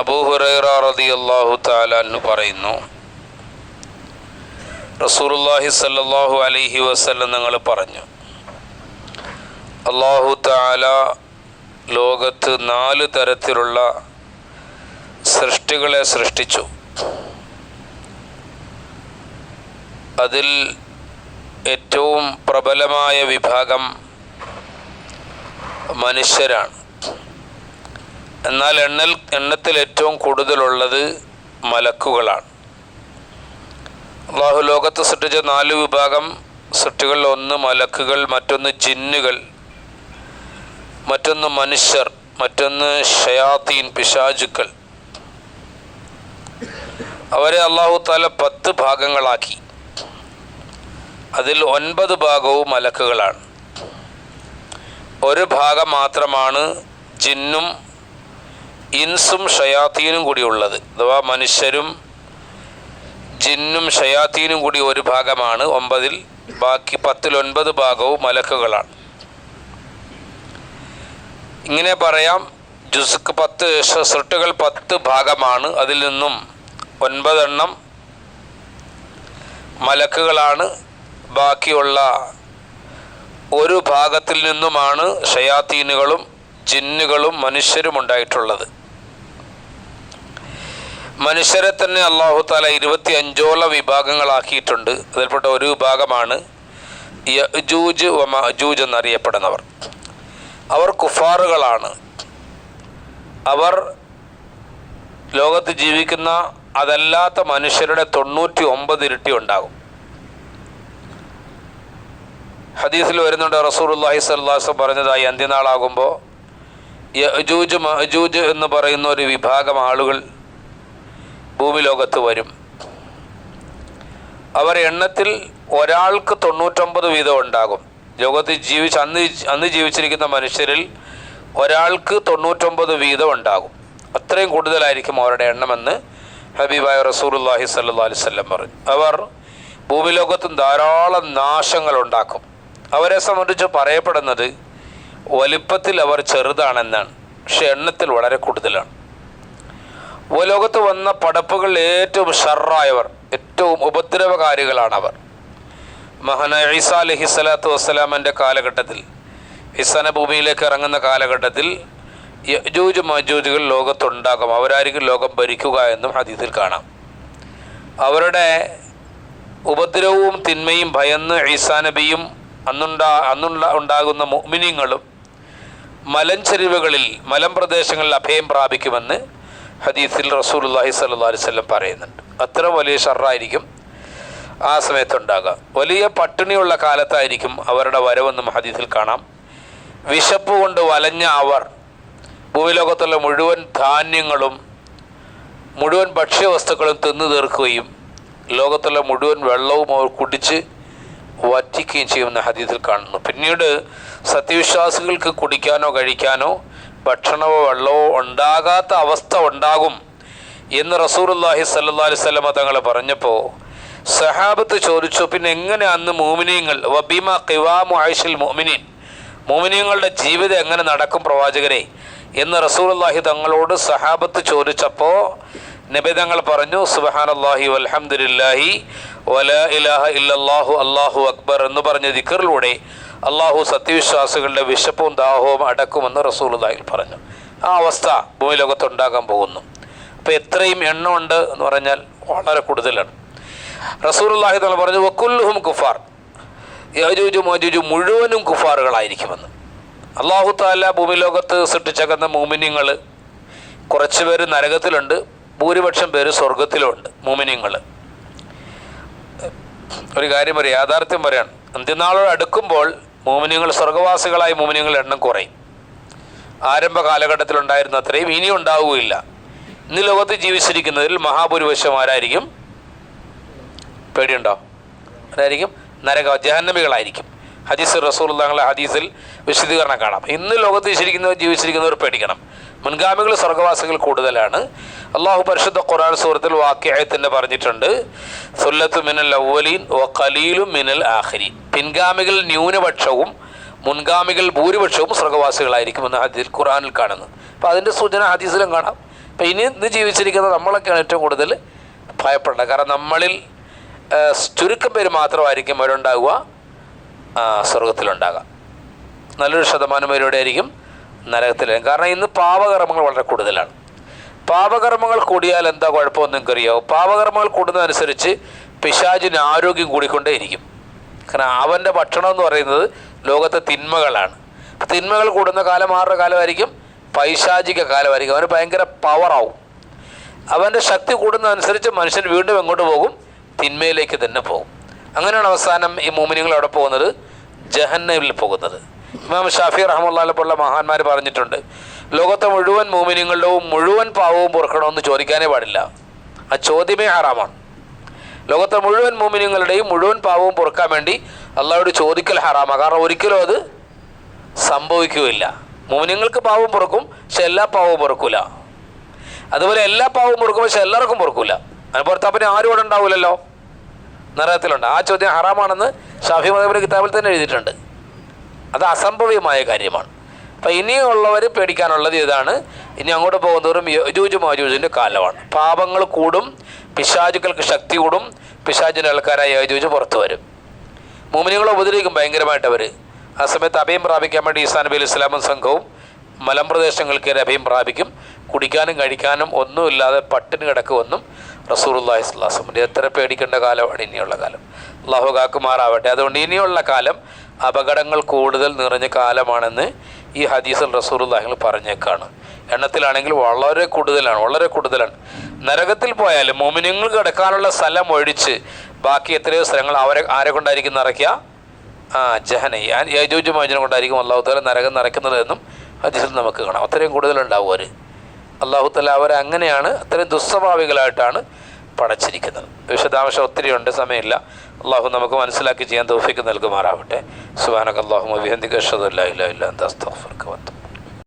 അബൂഹുറൈറ റളിയല്ലാഹു തആല അൻഹു പറയുന്നു റസൂലുള്ളാഹി സല്ലാഹു അലൈഹി വസല്ലം നിങ്ങൾ പറഞ്ഞു അള്ളാഹു തആല ലോകത്ത് നാല് തരത്തിലുള്ള സൃഷ്ടികളെ സൃഷ്ടിച്ചു. അതിൽ ഏറ്റവും പ്രബലമായ വിഭാഗം മനുഷ്യരാണ്. എന്നാൽ എണ്ണൽ എണ്ണത്തിൽ ഏറ്റവും കൂടുതലുള്ളത് മലക്കുകളാണ്. അള്ളാഹു ലോകത്ത് സൃഷ്ടിച്ച നാല് വിഭാഗം സൃഷ്ടികളിൽ ഒന്ന് മലക്കുകൾ മറ്റൊന്ന് ജിന്നുകൾ മറ്റൊന്ന് മനുഷ്യർ മറ്റൊന്ന് ഷയാത്തീൻ പിശാചുക്കൾ. അവരെ അള്ളാഹു താല പത്ത് ഭാഗങ്ങളാക്കി. അതിൽ ഒൻപത് ഭാഗവും മലക്കുകളാണ്. ഒരു ഭാഗം മാത്രമാണ് ജിന്നും ഇൻസും ഷയാത്തീനും കൂടി ഉള്ളത് അഥവാ മനുഷ്യരും ജിന്നും ഷയാത്തീനും കൂടി ഒരു ഭാഗമാണ്. ഒമ്പതിൽ ബാക്കി പത്തിൽ ഒൻപത് ഭാഗവും മലക്കുകളാണ്. ഇങ്ങനെ പറയാം. ജുസുക്ക് പത്ത് സൃട്ടുകൾ പത്ത് ഭാഗമാണ്. അതിൽ നിന്നും ഒൻപതെണ്ണം മലക്കുകളാണ്. ബാക്കിയുള്ള ഒരു ഭാഗത്തിൽ നിന്നുമാണ് ഷയാത്തീനുകളും ജിന്നുകളും മനുഷ്യരും ഉണ്ടായിട്ടുള്ളത്. മനുഷ്യരെ തന്നെ അള്ളാഹു താല ഇരുപത്തി അഞ്ചോളം വിഭാഗങ്ങളാക്കിയിട്ടുണ്ട്. അതിൽപ്പെട്ട ഒരു വിഭാഗമാണ് യജൂജ് വ മജൂജ് എന്നറിയപ്പെടുന്നവർ. അവർ കുഫാറുകളാണ്. അവർ ലോകത്ത് ജീവിക്കുന്ന അതല്ലാത്ത മനുഷ്യരുടെ തൊണ്ണൂറ്റി ഒമ്പത് ഇരട്ടി ഉണ്ടാകും. ഹദീസിൽ വരുന്നുണ്ട് റസൂലുള്ളാഹി സ്വല്ലല്ലാഹു പറഞ്ഞതായി. അന്ത്യനാളാകുമ്പോൾ യജൂജ് മഹജൂജ് എന്ന് പറയുന്ന ഒരു വിഭാഗം ആളുകൾ ഭൂമി ലോകത്ത് വരും. അവർ എണ്ണത്തിൽ ഒരാൾക്ക് തൊണ്ണൂറ്റൊമ്പത് വീതം ഉണ്ടാകും. ലോകത്ത് ജീവിച്ച് അന്ന് അന്ന് ജീവിച്ചിരിക്കുന്ന മനുഷ്യരിൽ ഒരാൾക്ക് തൊണ്ണൂറ്റൊമ്പത് വീതം ഉണ്ടാകും. അത്രയും കൂടുതലായിരിക്കും അവരുടെ എണ്ണമെന്ന് ഹബീബായ റസൂലുള്ളാഹി സല്ലാ അലൈഹി വസല്ലം പറഞ്ഞു. അവർ ഭൂമിലോകത്തും ധാരാളം നാശങ്ങൾ ഉണ്ടാക്കും. അവരെ സംബന്ധിച്ച് പറയപ്പെടുന്നത് വലിപ്പത്തിൽ അവർ ചെറുതാണെന്നാണ്. പക്ഷെ എണ്ണത്തിൽ വളരെ കൂടുതലാണ്. ഭൂലോകത്ത് വന്ന പടപ്പുകൾ ഏറ്റവും ഷർറായവർ ഏറ്റവും ഉപദ്രവകാരികളാണ് അവർ മഹാനായ ഈസ അലഹി സ്വലാത്തു വസ്സലാമന്റെ കാലഘട്ടത്തിൽ ഈസാന ഭൂമിയിലേക്ക് ഇറങ്ങുന്ന കാലഘട്ടത്തിൽ യജൂജ് മജൂജുകൾ ലോകത്തുണ്ടാകും. അവരായിരിക്കും ലോകം ഭരിക്കുക എന്നും ഹദീസിൽ കാണാം. അവരുടെ ഉപദ്രവവും തിന്മയും ഭയന്ന് ഈസാ നബിയും അന്നുണ്ടാ അന്നുണ്ട ഉണ്ടാകുന്ന മുഅ്മിനീങ്ങളും മലഞ്ചെരിവുകളിൽ മലമ്പ്രദേശങ്ങളിൽ അഭയം പ്രാപിക്കുമെന്ന് ഹദീസിൽ റസൂലുള്ളാഹി സ്വല്ലല്ലാഹി അലൈഹി വസല്ലം പറയുന്നുണ്ട്. അത്ര വലിയ ഷറായിരിക്കും ആ സമയത്തുണ്ടാകുക. വലിയ പട്ടിണിയുള്ള കാലത്തായിരിക്കും അവരുടെ വരവെന്നും ഹദീസിൽ കാണാം. വിശപ്പ് കൊണ്ട് വലഞ്ഞ അവർ ഭൂമിലോകത്തുള്ള മുഴുവൻ ധാന്യങ്ങളും മുഴുവൻ ഭക്ഷ്യവസ്തുക്കളും തിന്നു തീർക്കുകയും ലോകത്തുള്ള മുഴുവൻ വെള്ളവും അവർ കുടിച്ച് വറ്റിക്കുകയും ചെയ്യുമെന്ന് ഹദീസിൽ കാണുന്നു. പിന്നീട് സത്യവിശ്വാസികൾക്ക് കുടിക്കാനോ കഴിക്കാനോ ഭക്ഷണമോ വെള്ളമോ ഉണ്ടാകാത്ത അവസ്ഥ ഉണ്ടാകും എന്ന് റസൂർല്ലാഹി സല്ലാ അലൈഹി സ്വലമ തങ്ങൾ പറഞ്ഞപ്പോൾ സഹാബത്ത് ചോദിച്ചു പിന്നെ എങ്ങനെ അന്ന് മോമിനിയങ്ങൾ വബീമ കിവാമു ആയിഷിൽ മോമിനിൻ മോമിനിയങ്ങളുടെ ജീവിതം എങ്ങനെ നടക്കും പ്രവാചകനെ എന്ന് റസൂലുള്ളാഹി തങ്ങളോട് സഹാബത്ത് ചോദിച്ചപ്പോൾ നബി തങ്ങൾ പറഞ്ഞു സുബഹാനല്ലാഹി വൽഹംദുലില്ലാഹി വല ഇലാഹ ഇല്ലാഹു അള്ളാഹു അക്ബർ എന്ന് പറഞ്ഞ ദിക്കറിലൂടെ അള്ളാഹു സത്യവിശ്വാസികളുടെ വിശപ്പും ദാഹവും അടക്കുമെന്ന് റസൂലുള്ളാഹി പറഞ്ഞു. ആ അവസ്ഥ ഭൂമി ഉണ്ടാകാൻ പോകുന്നു. അപ്പോൾ എത്രയും എണ്ണമുണ്ട് എന്ന് പറഞ്ഞാൽ വളരെ കൂടുതലാണ്. റസൂലുള്ളാഹി തങ്ങൾ പറഞ്ഞു വക്കുല്ലുഹും കുഫാർ. യജൂജു മോജൂജു മുഴുവനും കുഫാറുകളായിരിക്കുമെന്ന്. അള്ളാഹു താല ഭൂമിലോകത്ത് സൃഷ്ടിച്ചേക്കുന്ന മൂമിനിങ്ങൾ കുറച്ച് പേര് നരകത്തിലുണ്ട് ഭൂരിപക്ഷം പേര് സ്വർഗത്തിലുമുണ്ട് മൂമിനിങ്ങൾ ഒരു കാര്യം പറയാം യാഥാർത്ഥ്യം പറയാണ് അന്ത്യനാളോട് അടുക്കുമ്പോൾ മൂമിനിങ്ങൾ സ്വർഗവാസികളായ മോമിനിയങ്ങൾ എണ്ണം കുറയും. ആരംഭ കാലഘട്ടത്തിൽ കാലഘട്ടത്തിലുണ്ടായിരുന്ന അത്രയും ഇനി ഉണ്ടാവുകയില്ല. ഇന്ന് ലോകത്ത് ജീവിച്ചിരിക്കുന്നതിൽ മഹാഭൂരിപക്ഷമാരായിരിക്കും പേടിയുണ്ടോ? ആരായിരിക്കും? നരക ജഹന്നമികളായിരിക്കും. ഹദീസ് റസൂൽ തങ്ങളെ ഹദീസിൽ വിശദീകരണം കാണാം. ഇന്ന് ലോകത്ത് ജീവിച്ചിരിക്കുന്നവർ ജീവിച്ചിരിക്കുന്നവർ പേടിക്കണം. മുൻഗാമികൾ സ്വർഗവാസികൾ കൂടുതലാണ്. അള്ളാഹു പരിശുദ്ധ ഖുറാൻ സൂറത്തിൽ വാക്യായത്തിന്റെ പറഞ്ഞിട്ടുണ്ട് സുല്ലത്ത് മിനൽ അവലീൻ ഓ കലീലും മിനൽ ആഹരി പിൻഗാമികൾ ന്യൂനപക്ഷവും മുൻഗാമികൾ ഭൂരിപക്ഷവും സ്വർഗവാസികളായിരിക്കുമെന്ന് ഹദീസ് ഖുറാനിൽ കാണുന്നു. അപ്പോൾ അതിന്റെ സൂചന ഹദീസിലും കാണാം. അപ്പം ഇനി ഇന്ന് ജീവിച്ചിരിക്കുന്ന നമ്മളൊക്കെയാണ് ഏറ്റവും കൂടുതൽ ഭയപ്പെടേണ്ടത്. കാരണം നമ്മളിൽ ചുരുക്കം പേര് മാത്രമായിരിക്കും അവരുണ്ടാകുക ആ, സ്വർഗത്തിലുണ്ടാകുക നല്ലൊരു ശതമാനം പേരുടെ ആയിരിക്കും നരകത്തിൽ കാരണം ഇന്ന് പാപകർമ്മങ്ങൾ വളരെ കൂടുതലാണ്. പാപകർമ്മങ്ങൾ കൂടിയാൽ എന്താ കുഴപ്പമെന്ന് നിങ്ങൾക്കറിയാവും? പാപകർമ്മങ്ങൾ കൂടുന്നതനുസരിച്ച് പിശാചിന് ആരോഗ്യം കൂടിക്കൊണ്ടേയിരിക്കും. കാരണം അവന്റെ ഭക്ഷണം എന്ന് പറയുന്നത് ലോകത്തെ തിന്മകളാണ്. തിന്മകൾ കൂടുന്ന കാലം ആരുടെ കാലമായിരിക്കും? പൈശാചിക കാലമായിരിക്കും. അവന് ഭയങ്കര പവറാവും അവന്റെ ശക്തി കൂടുന്നതനുസരിച്ച് മനുഷ്യൻ വീണ്ടും എങ്ങോട്ട് പോകും? തിന്മയിലേക്ക് തന്നെ പോകും. അങ്ങനെയാണ് അവസാനം ഈ മൂമിനിങ്ങൾ അവിടെ പോകുന്നത്. ജഹന്നയിൽ പോകുന്നത്. ഇമാം ഷാഫി റഹമുല്ലാലെ പോലുള്ള മഹാന്മാർ പറഞ്ഞിട്ടുണ്ട് ലോകത്തെ മുഴുവൻ മൂമിനിങ്ങളുടെയും മുഴുവൻ പാവവും പൊറുക്കണമെന്ന് ചോദിക്കാനേ പാടില്ല. ആ ചോദ്യമേ ഹറാമാണ്. ലോകത്തെ മുഴുവൻ മൂമിനിങ്ങളുടെയും മുഴുവൻ പാവവും പൊറുക്കാൻ വേണ്ടി അള്ളാഹോട് ചോദിക്കൽ ഹറാമാണ്. കാരണം ഒരിക്കലും അത് സംഭവിക്കുകയില്ല. മൂമിനിങ്ങൾക്ക് പാവം പൊറുക്കും പക്ഷെ എല്ലാ പാവവും പൊറുക്കൂല. അതുപോലെ എല്ലാ പാവവും പൊറുക്കും പക്ഷെ എല്ലാവർക്കും പൊറുക്കൂല. അതിന് പുറത്താപ്പിന് ആരും ഉണ്ടാവില്ലല്ലോ. നരകത്തിലുണ്ട് ആ ചോദ്യം ഹറാമാണെന്ന് ഷാഫി മതബിന്റെ കിതാബിൽ തന്നെ എഴുതിയിട്ടുണ്ട്. അത് അസംഭവ്യമായ കാര്യമാണ്. അപ്പം ഇനിയുള്ളവർ പേടിക്കാനുള്ളത് ഇതാണ്. ഇനി അങ്ങോട്ട് പോകുന്നവരും യജൂജ് മാജൂജിന്റെ കാലമാണ്. പാപങ്ങൾ കൂടും പിശാചുക്കൾക്ക് ശക്തി കൂടും പിശാചിന്റെ ആൾക്കാരായ യജൂജ് പുറത്തു വരും. മോമിനികളെ ഉപദ്രവിക്കും ഭയങ്കരമായിട്ട് അവർ ആ സമയത്ത് അഭയം പ്രാപിക്കാൻ വേണ്ടി ഈസാ നബി അലൈഹി ഇസ്ലാമും സംഘവും മലമ്പ്രദേശങ്ങൾക്ക് അഭയം പ്രാപിക്കും. കുടിക്കാനും കഴിക്കാനും ഒന്നുമില്ലാതെ പട്ടിണി കിടക്കുമെന്നും റസൂറുല്ലാഹി സ്വലാസ്ലമിന്റെ എത്ര പേടിക്കേണ്ട കാലമാണ് ഇനിയുള്ള കാലം. അള്ളാഹു കാക്കുമാറാവട്ടെ. അതുകൊണ്ട് ഇനിയുള്ള കാലം അപകടങ്ങൾ കൂടുതൽ നിറഞ്ഞ കാലമാണെന്ന് ഈ ഹദീസിൽ റസൂറുല്ലാഹികൾ പറഞ്ഞേക്കാണ്. എണ്ണത്തിലാണെങ്കിൽ വളരെ കൂടുതലാണ് വളരെ കൂടുതലാണ്. നരകത്തിൽ പോയാലും മോമിനുങ്ങൾ കിടക്കാനുള്ള സ്ഥലം ഒഴിച്ച് ബാക്കി എത്രയോ സ്ഥലങ്ങൾ അവരെ ആരെ കൊണ്ടായിരിക്കും നിറയ്ക്കുക? ആ ജഹന. ഞാൻ യജൂജ് മോചനം കൊണ്ടായിരിക്കും അള്ളാഹു താല നരകം നിറയ്ക്കുന്നത് എന്നും ഹദീസിൽ നമുക്ക് കാണാം. അത്രയും കൂടുതലുണ്ടാവും അവർ അള്ളാഹു തല അവരെ അങ്ങനെയാണ് അത്രയും ദുസ്വഭാവികളായിട്ടാണ് പടച്ചിരിക്കുന്നത്. വിശദാംശം ഒത്തിരി ഉണ്ട് സമയമില്ല. അള്ളാഹു നമുക്ക് മനസ്സിലാക്കി ചെയ്യാൻ തോഫിക്ക് നൽകുമാറാവട്ടെ. സുബാനക്ക് അള്ളാഹു അഭിഹന്ദിക അഷദ് അല്ലാ ഇല്ല ഇല്ല എന്താ